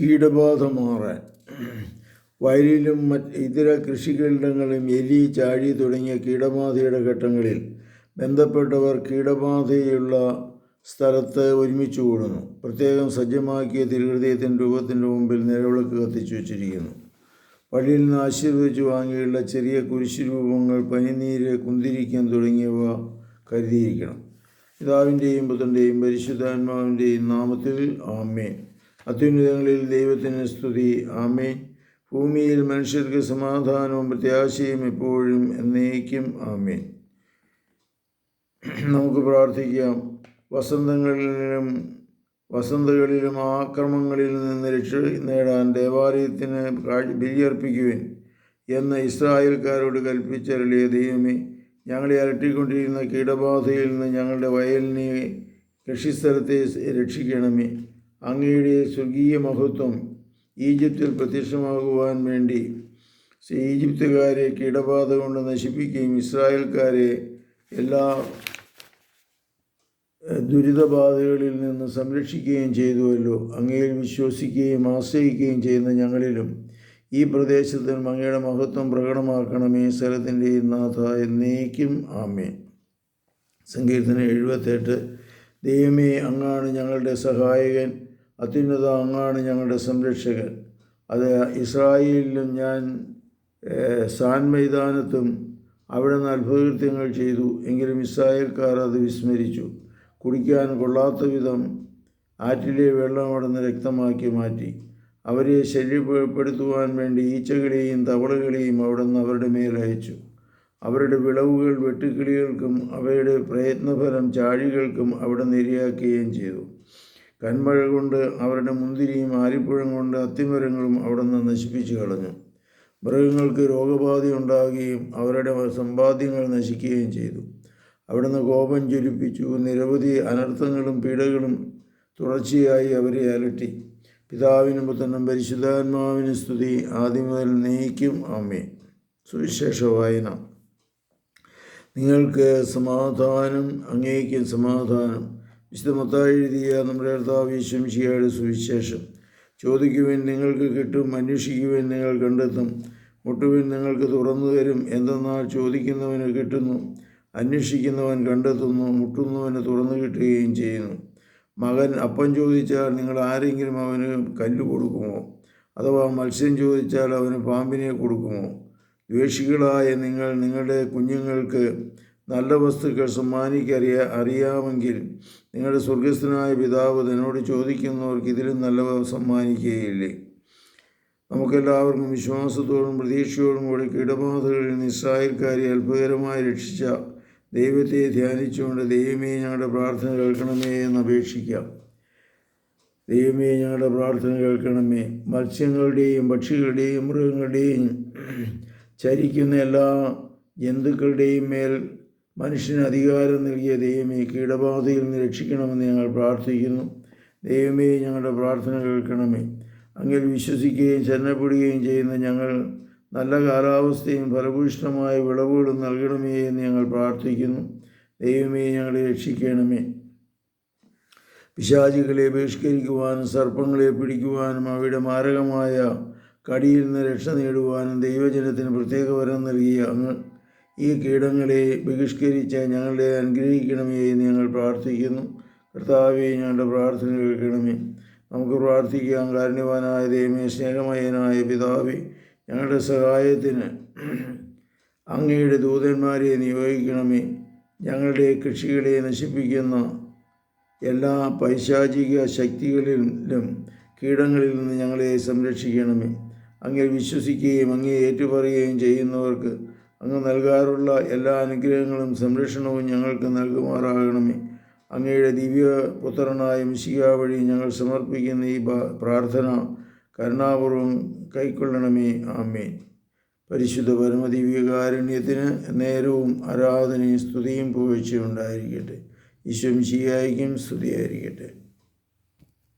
കീടബാധ മാറാൻ വയലിലും മറ്റ് ഇതര കൃഷികളിടങ്ങളിലും എലി ചാഴി തുടങ്ങിയ കീടബാധയുടെ ഘട്ടങ്ങളിൽ ബന്ധപ്പെട്ടവർ കീടബാധയുള്ള സ്ഥലത്ത് ഒരുമിച്ച് കൂടുന്നു. പ്രത്യേകം സജ്ജമാക്കിയ തിരുഹൃദയത്തിന്റെ രൂപത്തിന്റെ മുമ്പിൽ നിലവിളക്ക് കത്തിച്ചു വച്ചിരിക്കുന്നു. പള്ളിയിൽ നിന്ന് ആശീർവദിച്ച് വാങ്ങിയുള്ള ചെറിയ കുരിശു രൂപങ്ങൾ പനിനീര് കുന്തിരിക്കം തുടങ്ങിയവ കരുതിയിരിക്കണം. പിതാവിന്റെയും പുത്രന്റെയും പരിശുദ്ധാത്മാവിന്റെയും നാമത്തിൽ ആമേൻ. അത്യുന്നതങ്ങളിൽ ദൈവത്തിന് സ്തുതി. ആമേൻ. ഭൂമിയിൽ മനുഷ്യർക്ക് സമാധാനവും പ്രത്യാശയും എപ്പോഴും എന്നേക്കും ആമേൻ. നമുക്ക് പ്രാർത്ഥിക്കാം. വസന്തങ്ങളിലും വസന്തകളിലും ആക്രമങ്ങളിൽ നിന്ന് രക്ഷ നേടാൻ ദേവാലയത്തിന് ബലിയർപ്പിക്കുവിൻ എന്ന് ഇസ്രായേൽക്കാരോട് കൽപ്പിച്ചരളിയ ദൈവമേ ഞങ്ങളെ അലട്ടിക്കൊണ്ടിരുന്ന കീടബാധയിൽ നിന്ന് ഞങ്ങളുടെ വയലിനെ കൃഷിസ്ഥലത്തെ രക്ഷിക്കണമേ. അങ്ങയുടെ സ്വർഗീയ മഹത്വം ഈജിപ്തിൽ പ്രത്യക്ഷമാകുവാൻ വേണ്ടി ഈജിപ്തുകാരെ കീടബാധ കൊണ്ട് നശിപ്പിക്കുകയും ഇസ്രായേൽക്കാരെ എല്ലാ ദുരിതബാധകളിൽ നിന്ന് സംരക്ഷിക്കുകയും ചെയ്തുവല്ലോ. അങ്ങയിൽ വിശ്വസിക്കുകയും ആശ്രയിക്കുകയും ചെയ്യുന്ന ഞങ്ങളിലും ഈ പ്രദേശത്തിനും അങ്ങയുടെ മഹത്വം പ്രകടമാക്കണമേ സ്ഥലത്തിന്റെ നാഥ എന്നേക്കും ആമേ സങ്കീർത്തനം എഴുപത്തെട്ട്. ദൈവമേ അങ്ങാണ് ഞങ്ങളുടെ സഹായകൻ. അത്യുന്നത അങ്ങാണ് ഞങ്ങളുടെ സംരക്ഷകൻ. അത് ഇസ്രായേലിലും ഞാൻ സാൻ മൈതാനത്തും അവിടെ നിന്ന് അത്ഭുതകൃത്യങ്ങൾ ചെയ്തു. എങ്കിലും ഇസ്രായേൽക്കാർ അത് വിസ്മരിച്ചു. കുടിക്കാൻ കൊള്ളാത്ത വിധം ആറ്റിലെ വെള്ളം അവിടുന്ന് രക്തമാക്കി മാറ്റി. അവരെ ശല്യപ്പെടുത്തുവാൻ വേണ്ടി ഈച്ചകളെയും തവളകളെയും അവിടുന്ന് അവരുടെ മേലയച്ചു അവരുടെ വിളവുകൾ വെട്ടുക്കിളികൾക്കും അവയുടെ പ്രയത്നഫലം ചാഴികൾക്കും അവിടെ നിരയാക്കുകയും ചെയ്തു. കന്മഴ കൊണ്ട് അവരുടെ മുന്തിരിയും ആരിപ്പഴം കൊണ്ട് അത്തിമരങ്ങളും അവിടെ നിന്ന് നശിപ്പിച്ചു കളഞ്ഞു. മൃഗങ്ങൾക്ക് രോഗബാധ ഉണ്ടാകുകയും അവരുടെ സമ്പാദ്യങ്ങൾ നശിക്കുകയും ചെയ്തു. അവിടുന്ന് കോപം ജ്വലിപ്പിച്ചു. നിരവധി അനർത്ഥങ്ങളും പീഡകളും തുടർച്ചയായി അവരെ അലട്ടി. പിതാവിനും പുത്രനും പരിശുദ്ധാത്മാവിന് സ്തുതി. ആദ്യം മുതൽ നീക്കും. അമ്മേ സുവിശേഷ വായന. നിങ്ങൾക്ക് സമാധാനം അങ്ങേക്ക് സമാധാനം. വിശുദ്ധ മത്തായി എഴുതിയ നമ്മുടെ കർത്താവ് ചെയ്യാതെ സുവിശേഷം. ചോദിക്കുവിൻ നിങ്ങൾക്ക് കിട്ടും അന്വേഷിക്കുവിൻ നിങ്ങൾ കണ്ടെത്തും മുട്ടുവിൻ നിങ്ങൾക്ക് തുറന്നു തരും. എന്തെന്നാൽ ചോദിക്കുന്നവന് കിട്ടുന്നു അന്വേഷിക്കുന്നവൻ കണ്ടെത്തുന്നു മുട്ടുന്നവന് തുറന്നു കിട്ടുകയും ചെയ്യുന്നു. മകൻ അപ്പം ചോദിച്ചാൽ നിങ്ങൾ ആരെങ്കിലും അവന് കല്ല് കൊടുക്കുമോ? അഥവാ മത്സ്യം ചോദിച്ചാൽ അവന് പാമ്പിനെ കൊടുക്കുമോ? ദ്വേഷികളായ നിങ്ങൾ നിങ്ങളുടെ കുഞ്ഞുങ്ങൾക്ക് നല്ല വസ്തുക്കൾ സമ്മാനിക്കറിയ അറിയാമെങ്കിൽ നിങ്ങളുടെ സ്വർഗസ്ഥനായ പിതാവ് തന്നോട് ചോദിക്കുന്നവർക്ക് ഇതിലും നല്ലവ സമ്മാനിക്കുകയില്ലേ? നമുക്കെല്ലാവർക്കും വിശ്വാസത്തോടും പ്രതീക്ഷയോടും കൂടി കീടബാധകളിൽ നിസ്സായൽക്കാരെ അത്ഭുതകരമായി രക്ഷിച്ച ദൈവത്തെ ധ്യാനിച്ചുകൊണ്ട് ദൈവമേ ഞങ്ങളുടെ പ്രാർത്ഥന കേൾക്കണമേ എന്ന് അപേക്ഷിക്കാം. ദൈവമേ ഞങ്ങളുടെ പ്രാർത്ഥന കേൾക്കണമേ. മത്സ്യങ്ങളുടെയും പക്ഷികളുടെയും മൃഗങ്ങളുടെയും ചരിക്കുന്ന എല്ലാ ജന്തുക്കളുടെയും മേൽ മനുഷ്യന് അധികാരം നൽകിയ ദൈവമേ കീടബാധയിൽ നിന്ന് രക്ഷിക്കണമെന്ന് ഞങ്ങൾ പ്രാർത്ഥിക്കുന്നു. ദൈവമേ ഞങ്ങളുടെ പ്രാർത്ഥന കേൾക്കണമേ. അങ്ങിൽ വിശ്വസിക്കുകയും ചെന്നപ്പെടുകയും ചെയ്യുന്ന ഞങ്ങൾ നല്ല കാലാവസ്ഥയും ഫലഭൂഷ്ടമായ വിളവുകളും നൽകണമേ എന്ന് ഞങ്ങൾ പ്രാർത്ഥിക്കുന്നു. ദൈവമേ ഞങ്ങളെ രക്ഷിക്കണമേ. പിശാചികളെ ബഹിഷ്കരിക്കുവാനും സർപ്പങ്ങളെ പിടിക്കുവാനും അവയുടെ മാരകമായ കടിയിൽ നിന്ന് രക്ഷ നേടുവാനും ദൈവജനത്തിന് പ്രത്യേക വരം നൽകിയ അങ്ങ് ഈ കീടങ്ങളെ ബഹിഷ്കരിച്ച് ഞങ്ങളെ അനുഗ്രഹിക്കണമേ എന്ന് ഞങ്ങൾ പ്രാർത്ഥിക്കുന്നു. കർത്താവെ ഞങ്ങളുടെ പ്രാർത്ഥന കേൾക്കണമേ. നമുക്ക് പ്രാർത്ഥിക്കാം. കാരുണ്യവാനായ ദൈവമേ സ്നേഹമയനായ പിതാവേ ഞങ്ങളുടെ സഹായത്തിന് അങ്ങയുടെ ദൂതന്മാരെ നിയോഗിക്കണമേ. ഞങ്ങളുടെ കൃഷികളെ നശിപ്പിക്കുന്ന എല്ലാ പൈശാചിക ശക്തികളിലും കീടങ്ങളിൽ നിന്ന് ഞങ്ങളെ സംരക്ഷിക്കണമേ. അങ്ങേ വിശ്വസിക്കുകയും അങ്ങേ ഏറ്റുപറയുകയും ചെയ്യുന്നവർക്ക് അങ്ങ് നൽകാറുള്ള എല്ലാ അനുഗ്രഹങ്ങളും സംരക്ഷണവും ഞങ്ങൾക്ക് നൽകുമാറാകണമേ. അങ്ങയുടെ ദിവ്യപുത്രനായ മിശിക വഴി ഞങ്ങൾ സമർപ്പിക്കുന്ന ഈ പ്രാർത്ഥന കരുണാപൂർവം കൈക്കൊള്ളണമേ. ആമേൻ. പരിശുദ്ധ പരമദിവ്യകാരുണ്യത്തിന് നേരവും ആരാധനയും സ്തുതിയും പുകഴ്ചയുണ്ടായിരിക്കട്ടെ ഈശ്വം ശിയായിക്കും സ്തുതിയായിരിക്കട്ടെ.